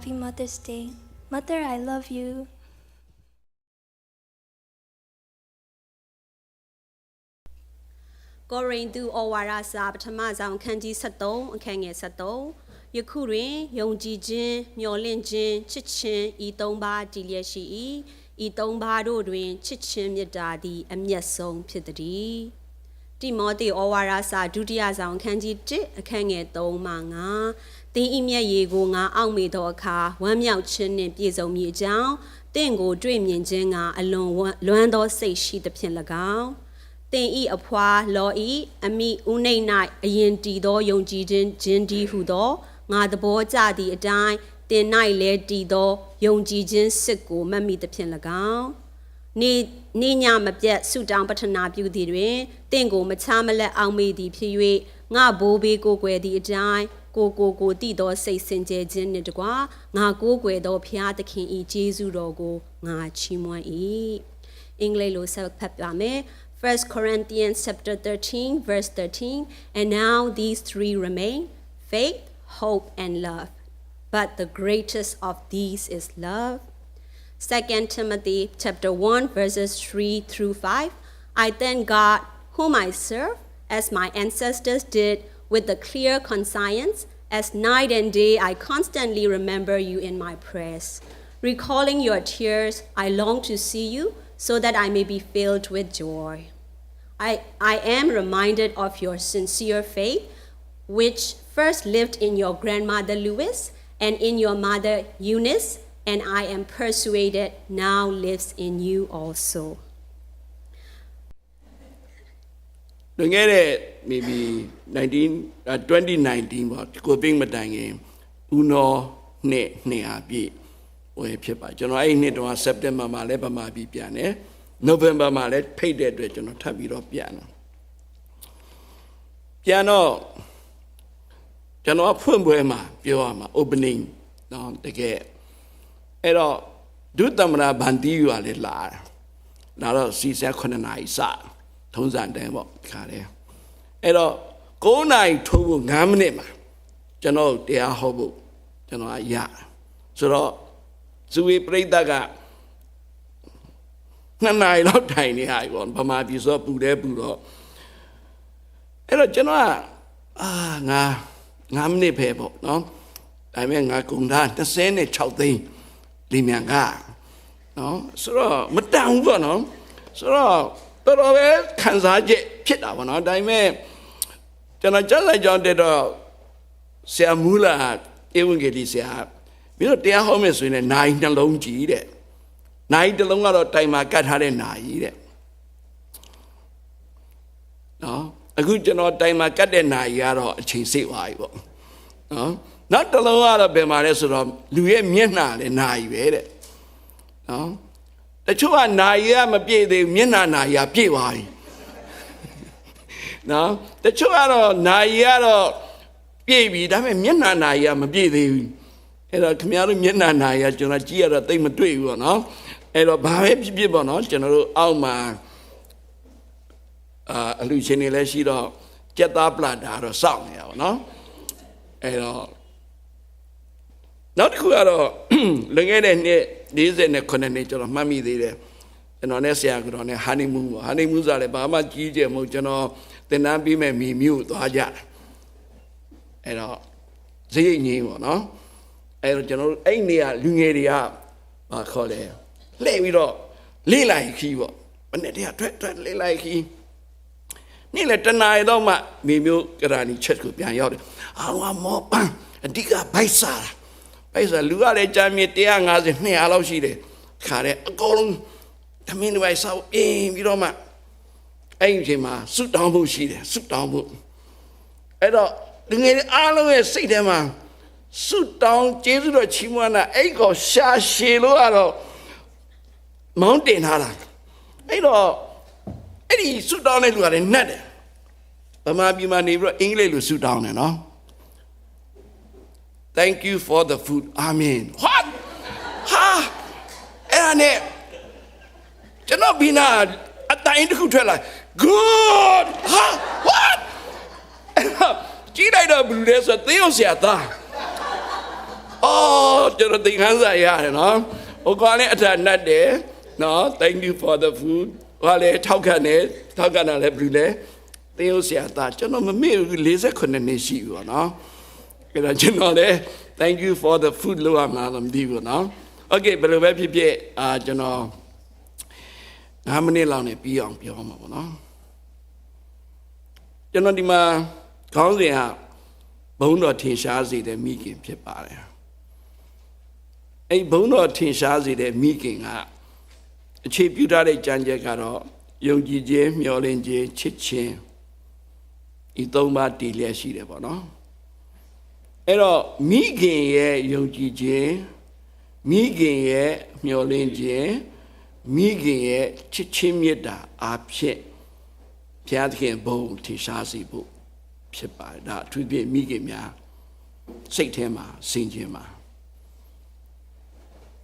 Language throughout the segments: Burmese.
Happy Mother's Day Mother I love you ကောရိန္သုဩဝါဒစာပထမဆုံးခန်းကြီး73အခန်းငယ်73ယခုတွင်ယုံကြည်ခြင်းမျှော်လင့်ခြင်းချစ်ခြင်းဤသုံးပါးတည်လျက်ရှိ၏ဤသုံးပါးတို့တွင်ချစ်ခြင်းမေတ္တာသည် အမျက်ဆုံးဖြစ်သည်တိမောသေဩဝါဒစာဒုတိယဆောင်ခန်းကြီး1အခန်းငယ်3မှ9 သင်ဤမျက်ရည်ကိုငါအောက်မေသောအခါဝမ်းမြောက်ခြင်းနှင့်ပြည့်စုံမည်အကြောင်းတင့်ကိုတွေ့မြင်ခြင်းကအလွန်လွမ်းသောစိတ်ရှိသဖြင့်၎င်းတင်ဤအဖွာလောဤအမိဥနှိတ်၌အရင်တည်သောယုံကြည်ခြင်းခြင်းဒီဟုသောငါသဘောကြသည့်အတိုင်းတင်၌လဲတည်သောယုံကြည်ခြင်းစစ်ကိုမတ်မိသဖြင့်၎င်းနေနေညမပြတ်ဆုတောင်းပတနာပြုသည်တွင်တင့်ကိုမချမလက်အောင်မေသည်ဖြစ်၍ငါဘိုးဘေးကိုကွယ်သည့်အတိုင်း ကိုကိုကိုတည်သောစိတ်စင်ကြယ်ခြင်းနှင့်တကွာငါကိုးကွယ်သောဖျားသခင်ဤကျေးဇူးတော်ကိုငါချီးမွမ်း၏အင်္ဂလိပ်လိုဆက်ဖတ်ပါမယ် 1 Corinthians chapter 13 verse 13 and now these three remain faith hope and love but the greatest of these is love 2 Timothy chapter 1 verses 3 through 5 I thank God whom I serve as my ancestors did with a clear conscience as night and day I constantly remember you in my prayers recalling your tears I long to see you so that I may be filled with joy I, I am reminded of your sincere faith, which first lived in your grandmother Louis and in your mother Eunice, and I am persuaded now lives in you also. လွန်ခဲ့တဲ့ maybe 19 2019ပေါ့ကိုဗစ်မတိုင်ခင်ဦးနော်နှစ်နှစ်ဟာပြည့်ဝယ်ဖြစ်ပါကျွန်တော်အဲ့ဒီနှစ်တုန်းက September မှာလည်းဗမာပြည်ပြန်တယ် November မှာလည်းဖိတ်တဲ့အတွက်ကျွန်တော်ထပ်ပြီးတော့ပြန်တယ်ပြန်တော့ကျွန်တော်ဖွင့်ပွဲမှာပြောရမှာ opening နော်တကယ်အဲ့တော့ဒုသမရာဗန်တီယူကလည်းလာလာတော့စီဆက်9နာရီစတယ် ထုံးစံတန်းပေါ့ခါတယ်အဲ့တော့9နာရီထိုးဖို့9မိနစ်မှာကျွန်တော်တရားဟောဖို့ကျွန်တော်ကရဆိုတော့ဇူဝေပရိသတ်ကနှစ်နာရီလောက်ထိုင်နေဟာပေါ့ဗမာပြည်ဆိုပူတယ်ပူတော့အဲ့တော့ကျွန်တော်ကအာငါ9မိနစ်ပဲပေါ့နော်ဒါပေမဲ့ငါကုန်တာ26သိန်းလီမြန်ကနော်ဆိုတော့မတန်ဘူးပေါ့နော်ဆိုတော့ တော်တော်ပဲခံစားချက်ဖြစ်တာပေါ့နော်ဒါပေမဲ့ကျွန်တော်ကြားလိုက်ကြောင်းတဲ့တော့ဆရာမူလာဧဝံဂေလိဆရာပြီးတော့တရားဟောမယ်ဆိုရင်လည်းနိုင်နှလုံးကြည့်တဲ့နိုင်တစ်လုံးကတော့တိုင်မှာကတ်ထားတဲ့နိုင်တဲ့နော်အခုကျွန်တော်တိုင်မှာကတ်တဲ့နိုင်ကတော့အချိန်စိတ်သွားပြီပေါ့နော်နောက်တစ်လုံးကတော့ဘယ်မှာလဲဆိုတော့လူရဲ့မျက်နှာလည်းနိုင်ပဲတဲ့နော် တချို့ကနိုင်ရမပြည့်သေးဘူးမျက်နှာနိုင်ရပြည့်သွားပြီနော်တချို့ကတော့နိုင်ရတော့ပြည့်ပြီဒါပေမဲ့မျက်နှာနိုင်ရမပြည့်သေးဘူးအဲ့တော့ခင်ဗျားတို့မျက်နှာနိုင်ရကျွန်တော်ကြည့်ရတော့တိတ်မတွေ့ဘူးပေါ့နော်အဲ့တော့ဘာပဲဖြစ်ဖြစ်ပေါ့နော်ကျွန်တော်တို့အောက်မှာအာအလူရှင်တွေလည်းရှိတော့ကြက်သားပလာတာတော့စောင့်နေရပါတော့အဲ့တော့နောက်တစ်ခုကတော့လွန်ခဲ့တဲ့နှစ် 49နှစ်ကျွန်တော်မှတ်မိသေးတယ်ကျွန်တော်နဲ့ဆရာကတော့နဲ့ဟာနီမူးဟာနီမူးဆိုလည်းဘာမှကြီးကျယ်မဟုတ်ကျွန်တော်တင်တန်းပြီးမဲ့မိမျိုးသွားကြတယ်အဲ့တော့ဈေးငင်းပေါ့နော်အဲ့တော့ကျွန်တော်တို့အဲ့နေရလူငယ်တွေကဘာခေါ်လဲလှည့်ပြီးတော့လေးလိုက်ခီးပေါ့မနေ့တည်းကထွက်ထွက်လေးလိုက်ခီးနေ့လေတနာရီတော့မှမိမျိုးကရာနီချက်ကိုပြန်ရောက်တယ်အာဝမောပန်အဓိကဘိုက်စားဘို က်စားလူကလည်းကြာမြေ150 200လောက်ရှိတယ်ခါတဲ့အကုန်လုံးသမင်းတွေဘိုက်စားအင်းပြီးတော့မှအဲ့ဒီအချိန်မှာစွတ်တောင်းမှုရှိတယ်စွတ်တောင်းမှုအဲ့တော့လူငယ်တွေအားလုံးရဲ့စိတ်ထဲမှာစွတ်တောင်းကျေးဇူးတော်ချီးမွမ်းတာအဲ့ကောရှာရှည်လို့ကတော့မောင်းတင်ထားတာအဲ့တော့အဲ့ဒီစွတ်တောင်းတဲ့လူကလည်းနှက်တယ်ဗမာပြည်မှာနေပြီးတော့အင်္ဂလိပ်လိုစွတ်တောင်းတယ်နော် Thank you for the food. Amen. What? ဟာအဲ့ဒါနဲ့ကျွန်တော်ဘီနာအတိုင်းတစ်ခုထွက်လာ Good. ဟာ What? အဲ့တော့ကြည့်လိုက်တော့ဘယ်လိုလဲဆိုတော့သေအောင်ဆရာသားအော်ကျွန်တော်သင်ခန်းစာရတယ်နော်ဟိုကောင်လည်းအထက်နှတ်တယ်နော် Thank you for the food ဟာလေထောက်ခံတယ်ထောက်ခံတာလည်းဘယ်လိုလဲသေအောင်ဆရာသားကျွန်တော်မမေ့ဘူး48နှစ်ရှိပြီပေါ့နော် အဲ့ဒါကျွန်တော်လည်း thank you for the food လို့အမှားလို့မသိဘူးနော် okay ဘယ်လိုပဲဖြစ်ဖြစ်အာကျွန်တော်5မိနစ်လောက်နဲ့ပြီးအောင်ပြောမှာပေါ့နော်ကျွန်တော်ဒီမှာခေါင်းစဉ်ဟာဘုံတော်ထင်ရှားစေတဲ့မိခင်ဖြစ်ပါတယ်အဲ့ဘုံတော်ထင်ရှားစေတဲ့မိခင်ကအခြေပြုထားတဲ့ကြံကြက်ကတော့ယုံကြည်ခြင်းမျှော်လင့်ခြင်းချစ်ခြင်းဤသုံးပါးတည်လျက်ရှိတယ်ပေါ့နော် အဲ့တော့မိခင်ရဲ့ယုံကြည်ခြင်းမိခင်ရဲ့မျှော်လင့်ခြင်းမိခင်ရဲ့ချစ်ချင်းမေတ္တာအားဖြင့်ဘုရားသခင်ဘုံထင်ရှားစေဖို့ဖြစ်ပါတယ်ဒါအထူးဖြင့်မိခင်များစိတ်ထဲမှာစင်ခြင်းမှာ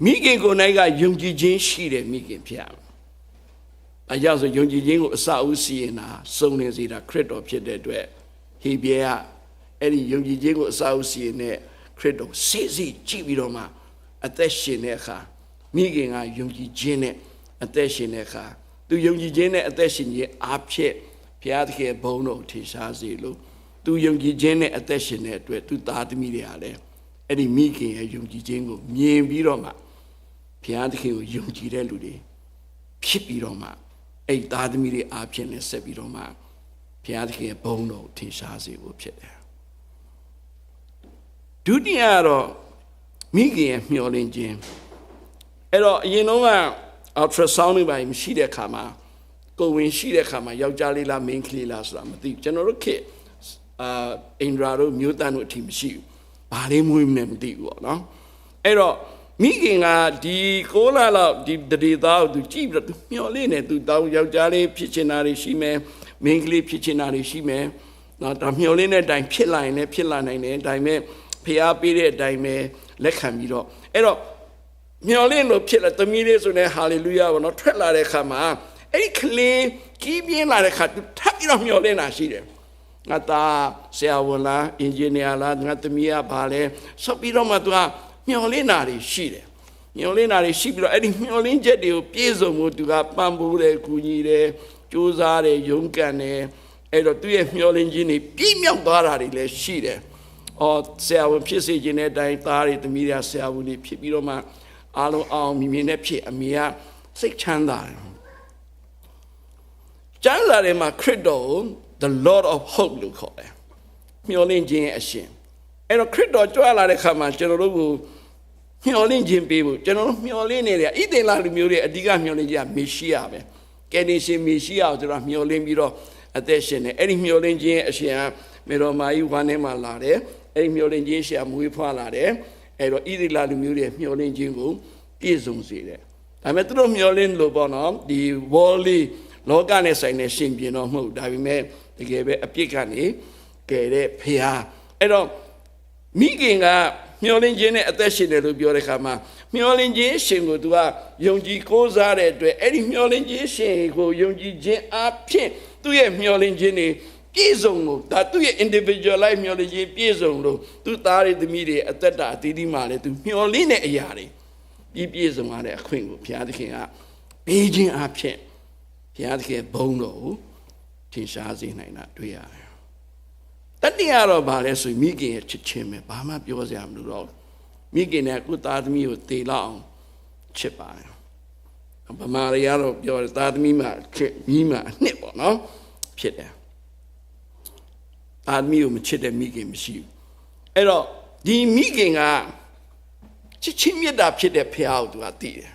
မိခင်ကိုယ်၌ကယုံကြည်ခြင်းရှိတဲ့မိခင်ဖြစ်ရမယ်။အဲကြောင့်ဆိုယုံကြည်ခြင်းကိုအစအဦးစီရင်တာစုံလင်စေတာခရစ်တော်ဖြစ်တဲ့အတွက်ဟေဘရဲက အဲ့ဒီယုံကြည်ခြင်းကိုအစအဦးစီရင်တဲ့ခရစ်တော်စိစိကြည့်ပြီးတော့မှအသက်ရှင်တဲ့အခါမိခင်ကယုံကြည်ခြင်းနဲ့အသက်ရှင်တဲ့အခါသူယုံကြည်ခြင်းနဲ့အသက်ရှင်ခြင်းအားဖြင့်ဘုရားသခင်ဘုန်းတော်ထင်ရှားစေလို့သူယုံကြည်ခြင်းနဲ့အသက်ရှင်တဲ့အတွက်သူသားသမီးတွေဟာလည်းအဲ့ဒီမိခင်ရဲ့ယုံကြည်ခြင်းကိုမြင်ပြီးတော့မှဘုရားသခင်ကိုယုံကြည်တဲ့လူတွေဖြစ်ပြီးတော့မှအဲ့ဒီသားသမီးတွေအားဖြင့်လည်းဆက်ပြီးတော့မှဘုရားသခင်ရဲ့ဘုန်းတော်ကိုထင်ရှားစေဖို့ဖြစ်တယ် ဒုတိယကတော့မိခင်ရဲ့မျှော်လင့်ခြင်းအဲ့တော့အရင်တော့က ultrasound တွေပါမရှိတဲ့ခါမှာကိုယ်ဝင်ရှိတဲ့ခါမှာယောက်ျားလေးလားမိန်းကလေးလားဆိုတာမသိဘူးကျွန်တော်တို့ခေတ်အာအင်ဒရာတို့မျိုးတန်းတို့အထိမရှိဘူးဘာလေးမွေးမလဲမသိဘူးပေါ့နော်အဲ့တော့မိခင်ကဒီကိုလာလောက်ဒီတရေသားကိုသူကြည့်ပြီးတော့သူမျော်လင့်နေသူတောင်းယောက်ျားလေးဖြစ်ချင်တာတွေရှိမယ်မိန်းကလေးဖြစ်ချင်တာတွေရှိမယ်နော်ဒါမျော်လင့်တဲ့အတိုင်းဖြစ်လာရင်လည်းဖြစ်လာနိုင်တယ်ဒါပေမဲ့ ဖျားပေးတဲ့အတိုင်းပဲလက်ခံပြီးတော့အဲ့တော့မျော်လင့်လို့ဖြစ်လာသမီးလေးဆိုနေဟာလေလုယာပေါ့နော်ထွက်လာတဲ့ခါမှာအဲ့ဒီကလေးကြီးပြင်းလာတဲ့ခါသူထပ်ပြီးတော့မျော်လင့်တာရှိတယ်ငါသားဆရာဝန်လားအင်ဂျင်နီယာလားငါသမီးကဘာလဲဆက်ပြီးတော့မှသူကမျော်လင့်တာတွေရှိတယ်မျောလင်းတာတွေရှိပြီးတော့အဲ့ဒီမျောလင်းချက်တွေကိုပြည့်စုံမှုသူကပံ့ပိုးတယ်ကူညီတယ်ကြိုးစားတယ်ယုံကန်တယ်အဲ့တော့သူ့ရဲ့မျောလင်းခြင်းတွေပြည့်မြောက်သွားတာတွေလည်းရှိတယ်။ အော်ဆရာဝန်ဖြစ်စေခြင်းတဲ့အတိုင်းသားတွေသမီးတွေဆရာဝန်တွေဖြစ်ပြီးတော့မှအားလုံးအောင်မြင်မြင်နဲ့ဖြစ်အမေကစိတ်ချမ်းသာတယ်။ကျမ်းစာထဲမှာခရစ်တော်ကို the lord of hope လို့ခေါ်တယ်။မျောလင်းခြင်းရဲ့အရှင်။အဲ့တော့ခရစ်တော်ကြွလာတဲ့ခါမှာကျွန်တော်တို့ကိုမျောလင့်ခြင်းပေးဖို့ကျွန်တော်တို့မျောလင့်နေတယ်ဣသေလလူမျိုးတွေအဓိကမျောလင့်ခြင်းကမေရှိယပဲကယ်တင်ရှင်မေရှိယကိုကျွန်တော်မျောလင့်ပြီးတော့အသက်ရှင်တယ်အဲ့ဒီမျောလင့်ခြင်းအရှင်ကမေတော်မာကြီးဝမ်းထဲမှာလာတယ် အဲ့ဒီမျောလင့်ခြင်းရှင်ကမွေးဖွားလာတယ်အဲ့တော့ဣသေလလူမျိုးတွေမျောလင့်ခြင်းကိုပြည့်စုံစေတယ်ဒါပေမဲ့သူတို့မျောလင့်လို့ပေါ့နော်ဒီ worldly လောကနဲ့ဆိုင်တဲ့ရှင်ပြင်တော့မဟုတ်ဒါပေမဲ့တကယ်ပဲအပြစ်ကနေကယ်တဲ့ဖခင်အဲ့တော့မိခင်ကမျောလင်းခြင်းနဲ့အသက်ရှင်တယ်လို့ပြောတဲ့အခါမှာမျောလင်းခြင်းရှင်ကိုသူကယုံကြည်ကိုးစားတဲ့အတွက်အဲ့ဒီမျောလင်းခြင်းရှင်ကိုယုံကြည်ခြင်းအဖြစ်သူ့ရဲ့မျောလင်းခြင်းတွေ ပြည့်စုံလို့ဒါသူ့ရဲ့ individual life မျောလင်းခြင်းပြည့်စုံလို့သူ့သားတွေသမီးတွေအသက်တာအသီးသီးမှာလည်းသူမျောလင်းတဲ့အရာတွေပြည့်ပြည့်စုံရတဲ့အခွင့်ကိုဘုရားသခင်ကပေးခြင်းအဖြစ်ဘုရားသခင်ဘုန်းတော်ကိုထင်ရှားစေနိုင်တာတွေ့ရတယ်တတိယတော့ဗာလဲဆိုရင်မိခင်ရဲ့ချစ်ချင်းပဲဘာမှပြောစရာမလိုတော့မိခင်နဲ့ကုသားသမီးကိုတေလောက်အောင်ချစ်ပါတယ်ဗမာတွေကတော့ပြောတယ်သားသမီးမှချစ်မိမှအနှစ်ပေါ့နော်ဖြစ်တယ် သားသမီးကိုမချစ်တဲ့မိခင်မရှိဘူးအဲ့တော့ဒီမိခင်ကချစ်ချင်းမြတ်တာဖြစ်တဲ့ဖះကိုသူကသိတယ်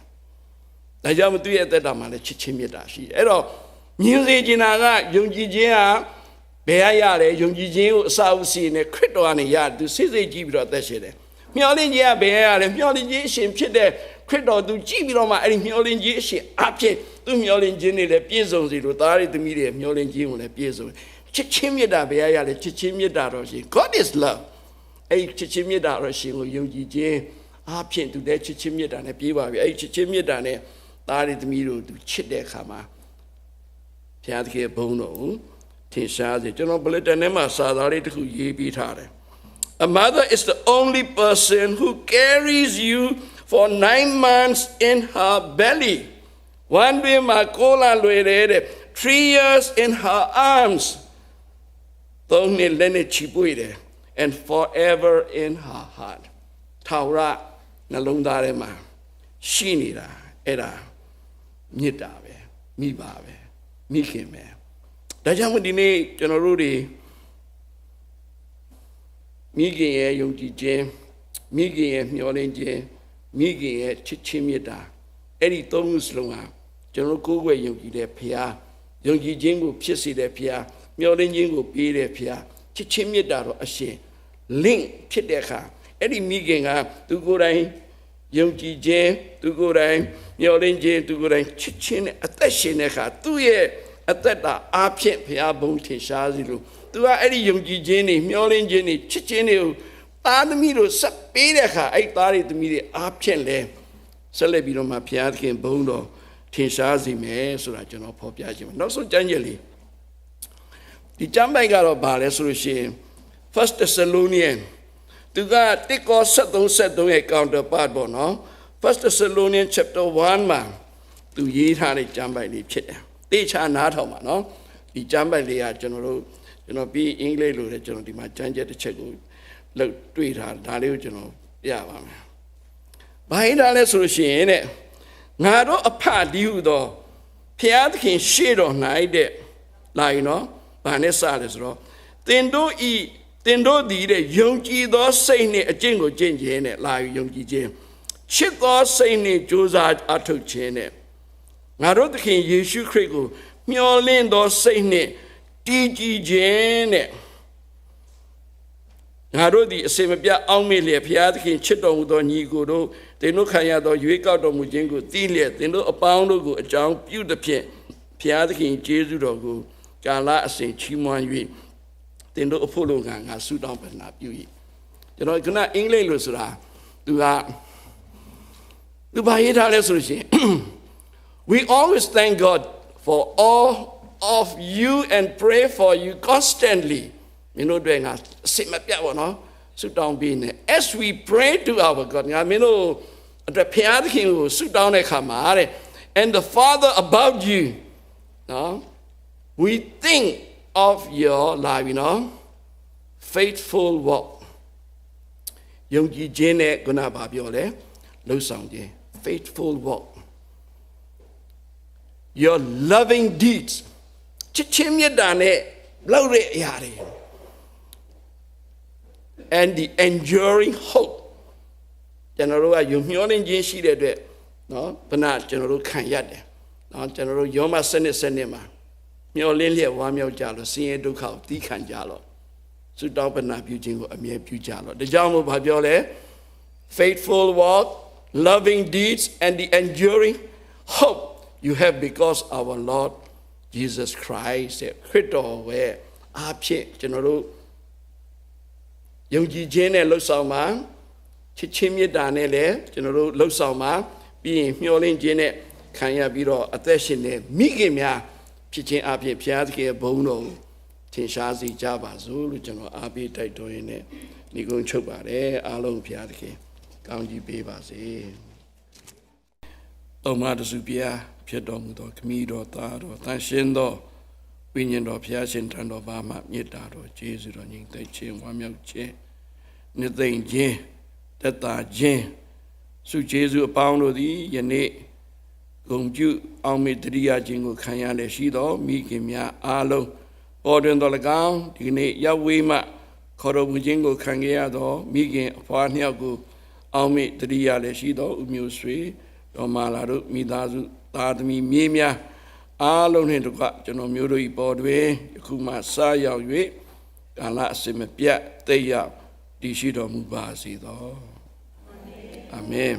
ဒါကြောင့်မသူ့ရဲ့အသက်တာမှာလည်းချစ်ချင်းမြတ်တာရှိတယ်အဲ့တော့မြင်စေချင်တာကယုံကြည်ခြင်းဟာဘယ်ရရတယ်ယုံကြည်ခြင်းကိုအစာအုပ်စီနဲ့ခရစ်တော်ကနေရတယ်သူစိတ်စိတ်ကြည့်ပြီးတော့အသက်ရှင်တယ်မျောလင့်ခြင်းကဘယ်ရရလဲမျောလင့်ခြင်းအရှင်ဖြစ်တဲ့ခရစ်တော်သူကြည့်ပြီးတော့မှအဲ့ဒီမျောလင့်ခြင်းအရှင်အဖြစ်သူမျောလင့်ခြင်းတွေလည်းပြည့်စုံစေလို့သားရည်သမီးတွေမျောလင့်ခြင်းကိုလည်းပြည့်စုံ ချစ်ချင်းမြတ်တာဘယ်ရရလဲချစ်ချင်းမြတ်တာတော့ရှင် God is love အဲ့ဒီချစ်ချင်းမြတ်တာတော့ရှင်ကိုယုံကြည်ခြင်းအဖြစ်သူလည်းချစ်ချင်းမြတ်တာနဲ့ပြေးပါပြီအဲ့ဒီချစ်ချင်းမြတ်တာနဲ့သားရည်သမီးတို့သူချစ်တဲ့အခါမှာဘုရားသခင်ဘုန်းတော်ကိုထင်ရှားစေကျွန်တော်ဘလက်တန်ထဲမှာစာသားလေးတစ်ခုရေးပြီးထားတယ် A mother is the only person who carries you for nine months in her belly. One day my cola luere, three years in her arms. သုံးနှစ်လက်နဲ့ချီပွေတယ် and forever in her heart. ထာဝရနှလုံးသားထဲမှာရှိနေတာအဲ့ဒါမြစ်တာပဲမိပါပဲမိခင်ပဲဒါကြောင့်မို့ဒီနေ့ကျွန်တော်တို့တွေမိခင်ရဲ့ယုံကြည်ခြင်းမိခင်ရဲ့မျှော်လင့်ခြင်းမိခင်ရဲ့ချစ်ချင်းမေတ္တာအဲ့ဒီသုံးခုစလုံးဟာကျွန်တော်ကိုယ်ွယ်ယုံကြည်တဲ့ဖခင်ယုံကြည်ခြင်းကိုဖြစ်စေတဲ့ဖခင် မျှော်လင့်ခြင်းကိုပေးတဲ့ဖခင်ချစ်ချင်းမေတ္တာတော့အရှင် link ဖြစ်တဲ့အခါအဲ့ဒီမိခင်ကသူကိုယ်တိုင်ယုံကြည်ခြင်းသူကိုယ်တိုင်မျှော်လင့်ခြင်းသူကိုယ်တိုင်ချစ်ခြင်းနဲ့အသက်ရှင်တဲ့အခါသူ့ရဲ့အသက်တာအားဖြင့်ဘုရားဘုံထင်ရှားစီလို့သူကအဲ့ဒီယုံကြည်ခြင်းတွေမျှော်လင့်ခြင်းတွေချစ်ခြင်းတွေကိုသားသမီးတို့ဆက်ပေးတဲ့အခါအဲ့သားတွေသမီးတွေအားဖြင့်လဲဆက်လက်ပြီးတော့မှဘုရားသခင်ဘုံတော်ထင်ရှားစီမယ်ဆိုတာကျွန်တော်ဖော်ပြခြင်းပါနောက်ဆုံးကျမ်းချက်လေး ဒီကျမ်းပိုက်ကတော့ဗာလဲဆိုလို့ရှိရင် First Thessalonian သူကတိကော73 73ရဲ့ counterpart ပေါ့နော် First Thessalonian chapter 1မှာသူရေးထားတဲ့ကျမ်းပိုက်လေးဖြစ်တယ်တေချာနားထောင်ပါနော်ဒီကျမ်းပိုက်လေးကကျွန်တော်တို့ကျွန်တော်ပြီးအင်္ဂလိပ်လိုလည်းကျွန်တော်ဒီမှာကျမ်းချက်တစ်ချက်ကိုလောက်တွေ့ထားဒါလေးကိုကျွန်တော်ပြပါမယ်။ဘာဟိဒါလဲဆိုလို့ရှိရင်တဲ့ငါတို့အဖဒီဟုသောဖျားသခင်ရှေ့တော်၌တဲ့လာရင်နော် ဘာနဲ့စလဲဆိုတော့တင်တို့ဤတင်တို့သည်တဲ့ယုံကြည်သောစိတ်နှင့်အကျင့်ကိုကျင့်ခြင်းနဲ့လာယူယုံကြည်ခြင်းချစ်သောစိတ်နှင့်ကြိုးစားအထောက်ခြင်းနဲ့ငါတို့သခင်ယေရှုခရစ်ကိုမျှော်လင့်သောစိတ်နှင့်တည်ကြည်ခြင်းနဲ့ငါတို့သည်အစင်မပြအောင်းမေ့လျက်ဘုရားသခင်ချစ်တော်မူသောညီကိုတို့သင်တို့ခံရသောရွေးကောက်တော်မူခြင်းကိုသိလျက်သင်တို့အပေါင်းတို့ကိုအကြောင်းပြုသဖြင့်ဘုရားသခင်ကျေးဇူးတော်ကို ကာလအစဉ်ချီးမွမ်း၍သင်တို့အဖို့လုံးကငါဆုတောင်းပန်နာပြု၏ကျွန်တော်ခုနအင်္ဂလိပ်လိုဆိုတာသူကသူဘာရေးထားလဲဆိုလို့ရှိရင် We always thank God for all of you and pray for you constantly. မင်းတို့တွေငါအစင်မပြတ်ပါနော်ဆုတောင်းပေးနေ As we pray to our God ငါမင်းတို့အတွက်ဖျားသခင်ကိုဆုတောင်းတဲ့အခါမှာတဲ့ and the father about you နော် we think of your life you know faithful walk ယုံကြည်ခြင်းနဲ့ခုနဘာပြောလဲလှုပ်ဆောင်ခြင်း faithful walk your loving deeds ချစ်ချင်းမြတ်တာနဲ့လုပ်တဲ့အရာတွေ and the enduring hope ကျွန်တော်တို့ကယုံမျှော်လင့်ခြင်းရှိတဲ့အတွက်နော်ဘဏကျွန်တော်တို့ခံရတယ်နော်ကျွန်တော်တို့ယောမစနစ်စနစ်မှာ မျှော်လင့်လျက်ဝမ်းမြောက်ကြလို့ဆင်းရဲဒုက္ခကိုတီးခံကြလို့ဆုတောင်းပနာပြုခြင်းကိုအမြဲပြုကြလို့ဒါကြောင့်မို့ဘာပြောလဲ faithful walk loving deeds and the enduring hope you have because our Lord Jesus Christ တဲ့ခရစ်တော်ရဲ့အားဖြင့်ကျွန်တော်တို့ယုံကြည်ခြင်းနဲ့လှုပ်ဆောင်မှာချစ်ချင်းမေတ္တာနဲ့လည်းကျွန်တော်တို့လှုပ်ဆောင်မှာပြီးရင်မျှော်လင့်ခြင်းနဲ့ခံရပြီးတော့အသက်ရှင်တဲ့မိခင်များ ဖြစ်ခြင်းအပြင်ဘုရားသခင်ရဲ့ဘုန်းတော်ကိုထင်ရှားစေကြပါစို့လို့ကျွန်တော်အားပေးတိုက်တွန်းရင်းနဲ့ညီကုန်းချုပ်ပါတယ်အားလုံးဘုရားသခင်ကောင်းကြီးပေးပါစေ။တော်မတစုပြားဖြစ်တော်မူသောခမည်းတော်သားတော်တန်ရှင်တော်ဝိညာဉ်တော်ဘုရားရှင်ထံတော်ဘာမှမေတ္တာတော်ကျေးဇူးတော်ညီသိခြင်းဝမ်းမြောက်ခြင်းနှစ်သိမ့်ခြင်းတက်တာခြင်းစုကျေးဇူးအပေါင်းတို့သည်ယနေ့ ဂုံပြုအောင်မေတ္တရိယခြင်းကိုခံရလေရှိသောမိခင်များအားလုံးပေါ်တွင်တော်၎င်းဒီနေ့ရောက်ဝေးမှခေါ်တော်မူခြင်းကိုခံခဲ့ရသောမိခင်အဖွားနှစ်ယောက်ကိုအောင်မေတ္တရိယလည်းရှိသောဥမျိုးဆွေတော်မာလာတို့မိသားစုသားသမီးမြေးများအားလုံးနှင့်တကွကျွန်တော်မျိုးတို့၏ပေါ်တွင်ယခုမှစရောက်၍ကာလအစင်မပြတ်သိရတည်ရှိတော်မူပါစေသောအာမင်